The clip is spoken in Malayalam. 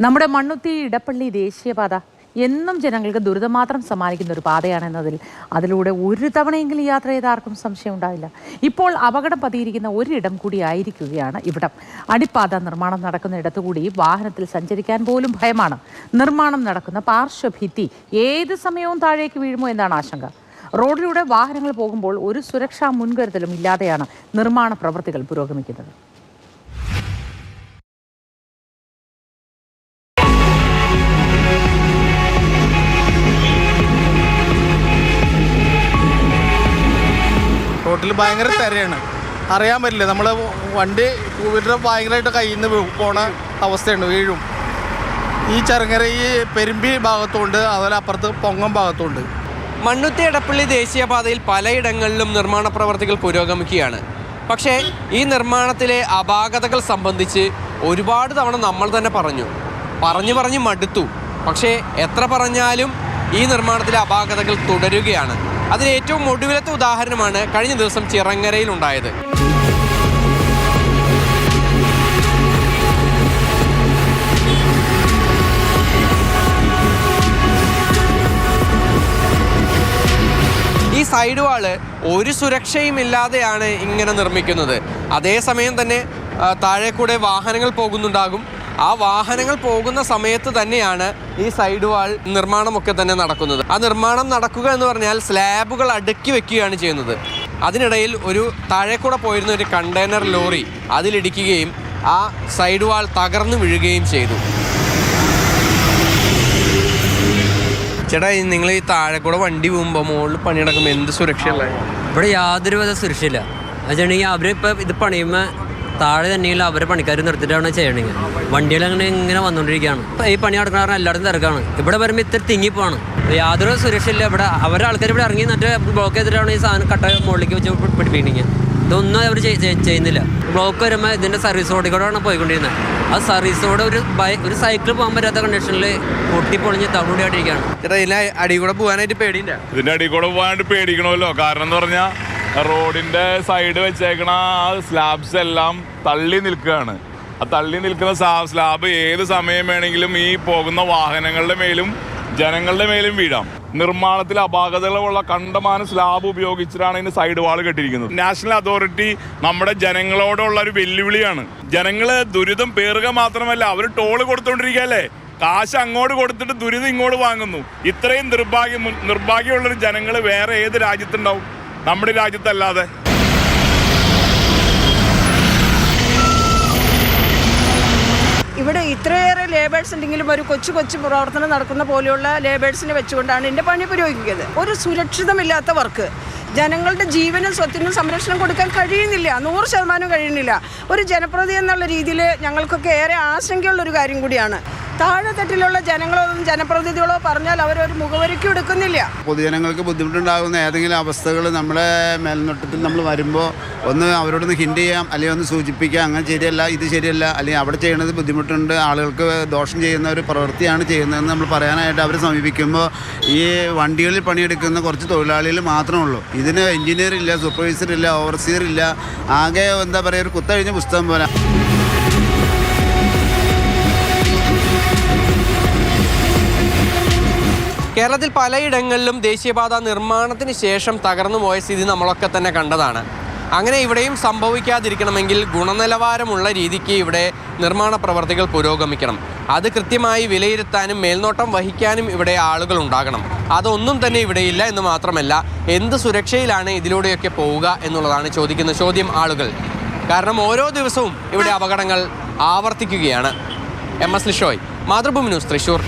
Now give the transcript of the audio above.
നമ്മുടെ മണ്ണുത്തി ഇടപ്പള്ളി ദേശീയപാത എന്നും ജനങ്ങൾക്ക് ദുരിതം മാത്രം സമ്മാനിക്കുന്ന ഒരു പാതയാണെന്നതിൽ അതിലൂടെ ഒരു തവണയെങ്കിലും യാത്ര ചെയ്ത ആർക്കും സംശയം ഉണ്ടാവില്ല. ഇപ്പോൾ അപകടം പതിയിരിക്കുന്ന ഒരിടം കൂടി ആയിരിക്കുകയാണ് ഇവിടം. അടിപ്പാത നിർമ്മാണം നടക്കുന്ന ഇടത്തുകൂടി വാഹനത്തിൽ സഞ്ചരിക്കാൻ പോലും ഭയമാണ്. നിർമ്മാണം നടക്കുന്ന പാർശ്വഭിത്തി ഏത് സമയവും താഴേക്ക് വീഴുമോ എന്നാണ് ആശങ്ക. റോഡിലൂടെ വാഹനങ്ങൾ പോകുമ്പോൾ ഒരു സുരക്ഷാ മുൻകരുതലും ഇല്ലാതെയാണ് നിർമ്മാണ പ്രവൃത്തികൾ പുരോഗമിക്കുന്നത്. റോട്ടിൽ ഭയങ്കര തിരയാണ്. അറിയാൻ പറ്റില്ല. നമ്മൾ വണ്ടി ടൂ വീലർ ഭയങ്കരമായിട്ട് കയ്യിൽ നിന്ന് പോണ അവസ്ഥയുണ്ട് വീഴും. ഈ ചെറുങ്ങര ഈ പെരുമ്പി ഭാഗത്തുണ്ട് അതുപോലെ അപ്പുറത്ത് പൊങ്ങം ഭാഗത്തുണ്ട്. മണ്ണുത്തി എടപ്പള്ളി ദേശീയപാതയിൽ പലയിടങ്ങളിലും നിർമ്മാണ പ്രവർത്തികൾ പുരോഗമിക്കുകയാണ്. പക്ഷേ ഈ നിർമ്മാണത്തിലെ അപാകതകൾ സംബന്ധിച്ച് ഒരുപാട് തവണ നമ്മൾ തന്നെ പറഞ്ഞു. പറഞ്ഞു പറഞ്ഞ് മടുത്തു. പക്ഷേ എത്ര പറഞ്ഞാലും ഈ നിർമ്മാണത്തിലെ അപാകതകൾ തുടരുകയാണ്. അതിന് ഏറ്റവും ഒടുവിലത്തെ ഉദാഹരണമാണ് കഴിഞ്ഞ ദിവസം ചിറങ്ങരയിൽ ഉണ്ടായത്. സൈഡ് വാൾ ഒരു സുരക്ഷയും ഇല്ലാതെയാണ് ഇങ്ങനെ നിർമ്മിക്കുന്നത്. അതേസമയം തന്നെ താഴെ കൂടെ വാഹനങ്ങൾ പോകുന്നുണ്ടാകും. ആ വാഹനങ്ങൾ പോകുന്ന സമയത്ത് തന്നെയാണ് ഈ സൈഡ് വാൾ നിർമ്മാണമൊക്കെ തന്നെ നടക്കുന്നത്. ആ നിർമ്മാണം നടക്കുക എന്ന് പറഞ്ഞാൽ സ്ലാബുകൾ അടുക്കി വെക്കുകയാണ് ചെയ്യുന്നത്. അതിനിടയിൽ ഒരു താഴെ കൂടെ പോയിരുന്ന ഒരു കണ്ടെയ്നർ ലോറി അതിലിടിക്കുകയും ആ സൈഡ് വാൾ തകർന്നു വീഴുകയും ചെയ്തു. ചേട്ടാ നിങ്ങൾ ഈ താഴെ കൂടെ വണ്ടി പോകുമ്പോൾ മുകളിൽ പണിയെടുക്കുമ്പോൾ എന്ത് സുരക്ഷയുള്ള ഇവിടെ യാതൊരു വിധ സുരക്ഷയില്ല അവരിപ്പോൾ ഇത് പണിയുമ്പോൾ താഴെ തന്നെയുള്ള അവരെ പണിക്കാർ നിർത്തിയിട്ടാണ് ചെയ്യണെങ്കിൽ വണ്ടികൾ അങ്ങനെ ഇങ്ങനെ വന്നുകൊണ്ടിരിക്കുകയാണ്. ഇപ്പം ഈ പണി നടക്കുന്ന കാരണം എല്ലായിടത്തും തിരക്കാണ്. ഇവിടെ വരുമ്പോൾ ഇത്തിരി തിങ്ങിപ്പോവാണ്. യാതൊരു സുരക്ഷയില്ല. ഇവിടെ അവരുടെ ആൾക്കാർ ഇവിടെ ഇറങ്ങി എന്നിട്ട് ബ്ലോക്ക് ചെയ്തിട്ടാണ് ഈ സാധനം കട്ട മുകളിലേക്ക് വെച്ച് പിടിപ്പിക്കണെങ്കിൽ ഇതൊന്നും അവർ ചെയ്യുന്നില്ല. ബ്ലോക്ക് വരുമ്പോൾ ഇതിന്റെ സർവീസ് റോഡിൽ കൂടെയാണ് പോയിക്കൊണ്ടിരുന്നത്. ആ സർവീസ് റോഡ് ഒരു ബൈ ഒരു സൈക്കിൾ പോകാൻ പറ്റാത്ത കണ്ടീഷനിൽ പൊട്ടിപ്പൊളിഞ്ഞ് തവിടിയായിട്ടിരിക്കുകയാണ്. ചേട്ടാ ഇതിന്റെ അടി കൂടെ പോകാനായിട്ട് പേടിയില്ല ഇതിന്റെ അടി കൂടെ പോകാനായിട്ട് പേടിക്കണമല്ലോ. കാരണം എന്ന് പറഞ്ഞാൽ റോഡിന്റെ സൈഡ് വെച്ചേക്കണ ആ സ്ലാബ്സ് എല്ലാം തള്ളി നിൽക്കുകയാണ്. ആ തള്ളി നിൽക്കുന്ന സ്ലാബ് ഏത് സമയം വേണമെങ്കിലും ഈ പോകുന്ന വാഹനങ്ങളുടെ മേലും ജനങ്ങളുടെ മേലും വീഴാം. നിർമ്മാണത്തിൽ അപാകതകളുള്ള കണ്ടമാനം സ്ലാബ് ഉപയോഗിച്ചിട്ടാണ് ഇതിന് സൈഡ് വാൾ കെട്ടിയിരിക്കുന്നത്. നാഷണൽ അതോറിറ്റി നമ്മുടെ ജനങ്ങളോടുള്ള ഒരു വെല്ലുവിളിയാണ്. ജനങ്ങൾ ദുരിതം പേറുക മാത്രമല്ല അവർ ടോൾ കൊടുത്തോണ്ടിരിക്കുകയല്ലേ കാശ് അങ്ങോട്ട് കൊടുത്തിട്ട് ദുരിതം ഇങ്ങോട്ട് വാങ്ങുന്നു. ഇത്രയും നിർഭാഗ്യം നിർഭാഗ്യമുള്ളൊരു ജനങ്ങൾ വേറെ ഏത് രാജ്യത്തുണ്ടാവും? നമ്മുടെ രാജ്യത്തല്ലാതെ. ഇവിടെ ഇത്രയേറെ ലേബേഴ്സ് ഉണ്ടെങ്കിലും ഒരു കൊച്ചു കൊച്ചു പ്രവർത്തനം നടക്കുന്ന പോലെയുള്ള ലേബേഴ്സിനെ വെച്ചുകൊണ്ടാണ് എന്റെ പണി പുരോഗമിക്കുന്നത്. ഒരു സുരക്ഷിതമില്ലാത്ത വർക്ക്. ജനങ്ങളുടെ ജീവനും സ്വത്തിനും സംരക്ഷണം കൊടുക്കാൻ കഴിയുന്നില്ല. നൂറ് ശതമാനം കഴിയുന്നില്ല. ഒരു ജനപ്രതി എന്നുള്ള രീതിയിൽ ഞങ്ങൾക്കൊക്കെ ഏറെ ആശങ്കയുള്ള ഒരു കാര്യം കൂടിയാണ്. താഴെത്തട്ടിലുള്ള ജനങ്ങളോ ജനപ്രതിനിധികളോ പറഞ്ഞാൽ അവരൊരു മുഖവരയ്ക്കും എടുക്കുന്നില്ല. പൊതുജനങ്ങൾക്ക് ബുദ്ധിമുട്ടുണ്ടാകുന്ന ഏതെങ്കിലും അവസ്ഥകൾ നമ്മുടെ മേൽനോട്ടത്തിൽ നമ്മൾ വരുമ്പോൾ ഒന്ന് അവരോടൊന്ന് ഹിൻഡ് ചെയ്യാം അല്ലെങ്കിൽ ഒന്ന് സൂചിപ്പിക്കാം അങ്ങനെ ശരിയല്ല ഇത് ശരിയല്ല അല്ലെങ്കിൽ അവിടെ ചെയ്യുന്നത് ബുദ്ധിമുട്ടുണ്ട് ആളുകൾക്ക് ദോഷം ചെയ്യുന്ന ഒരു പ്രവൃത്തിയാണ് ചെയ്യുന്നതെന്ന് നമ്മൾ പറയാനായിട്ട് അവരെ സമീപിക്കുമ്പോൾ ഈ വണ്ടികളിൽ പണിയെടുക്കുന്ന കുറച്ച് തൊഴിലാളികൾ മാത്രമേ ഉള്ളൂ. ഇതിന് എഞ്ചിനീയർ ഇല്ല സൂപ്പർവൈസർ ഇല്ല ഓവർസിയർ ഇല്ല ആകെ എന്താ പറയുക ഒരു കുത്തഴിഞ്ഞ പുസ്തകം പോലെ. കേരളത്തിൽ പലയിടങ്ങളിലും ദേശീയപാത നിർമ്മാണത്തിന് ശേഷം തകർന്നു പോയ സ്ഥിതി നമ്മളൊക്കെ തന്നെ കണ്ടതാണ്. അങ്ങനെ ഇവിടെയും സംഭവിക്കാതിരിക്കണമെങ്കിൽ ഗുണനിലവാരമുള്ള രീതിക്ക് ഇവിടെ നിർമ്മാണ പ്രവർത്തികൾ പുരോഗമിക്കണം. അത് കൃത്യമായി വിലയിരുത്താനും മേൽനോട്ടം വഹിക്കാനും ഇവിടെ ആളുകൾ ഉണ്ടാകണം. അതൊന്നും തന്നെ ഇവിടെയില്ല എന്ന് മാത്രമല്ല എന്ത് സുരക്ഷയിലാണ് ഇതിലൂടെയൊക്കെ പോവുക എന്നുള്ളതാണ് ചോദിക്കുന്ന ചോദ്യം ആളുകൾ. കാരണം ഓരോ ദിവസവും ഇവിടെ അപകടങ്ങൾ ആവർത്തിക്കുകയാണ്. M S Lishoy Mathrubhumi news Thrissur